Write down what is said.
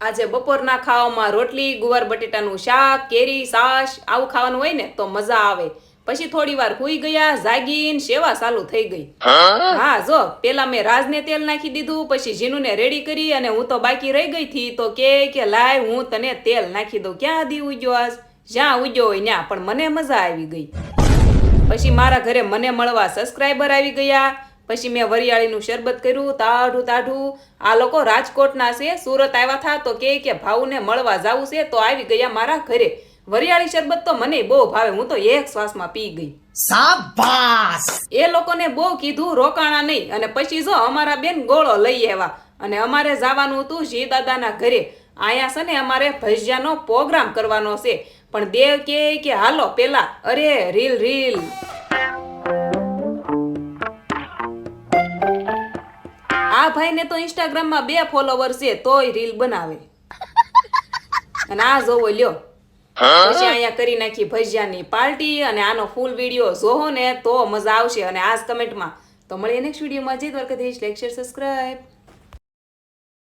આજે બપોરના ખાવામાં રોટલી, ગુવાર, બટેટાનું શાક, કેરી સાસ આવું ખાવાનું હોય ને તો મજા આવે. પછી થોડી વાર હુઈ ગયા, જાગીન સેવા ચાલુ થઈ ગઈ. હા, જો, પેલા મેં રાજને તેલ નાખી દીધું, પછી જીનુને રેડી કરી અને હું તો બાકી રહી ગઈ થી તો કે કે લાય, હું તને તેલ નાખી દઉં. ક્યાં દી ઉગ્યો આજ? જ્યાં ઉગ્યો હોય ત્યાં પણ મને મજા આવી ગઈ. પછી મારા ઘરે મને મળવા સબસ્ક્રાઈબર આવી ગયા. પછી મેં વરિયાળીનું શરબત કર્યું તાઢું તાઢું. આ લોકો રાજકોટના છે સુરત આવ્યા હતા તો કે કે ભાઉને મળવા જવું છે તો આવી ગયા મારા ઘરે. વરિયાળી શરબત તો મને બહુ ભાવે હું તો એક શ્વાસમાં પી ગઈ. સાબાસ એ લોકોને બહુ કીધું રોકાણા નહીં. અને પછી જો અમારા બેન ગોળો લઈ આવ્યા. અને અમારે જવાનું હતું જી દાદાના ઘરે. આયા છે ને અમારે ભજીયાનો પ્રોગ્રામ કરવાનો છે. પણ દેવ કે કે હાલો પેલા અરે રીલ રીલ. આ ભાઈને તો ઇન્સ્ટાગ્રામમાં બે ફોલોવર છે, તોય રીલ બનાવે. અને આ જોવો, લ્યો. પછી અહીંયા કરી નાખી ભજીયાની પાર્ટી અને આનો ફૂલ વીડિયો જોહો ને તો મજા આવશે. અને આજ કમેન્ટમાં તો મળીએ નેક્સ્ટ વિડીયોમાં જય દ્વારકાધીશ. Lecture subscribe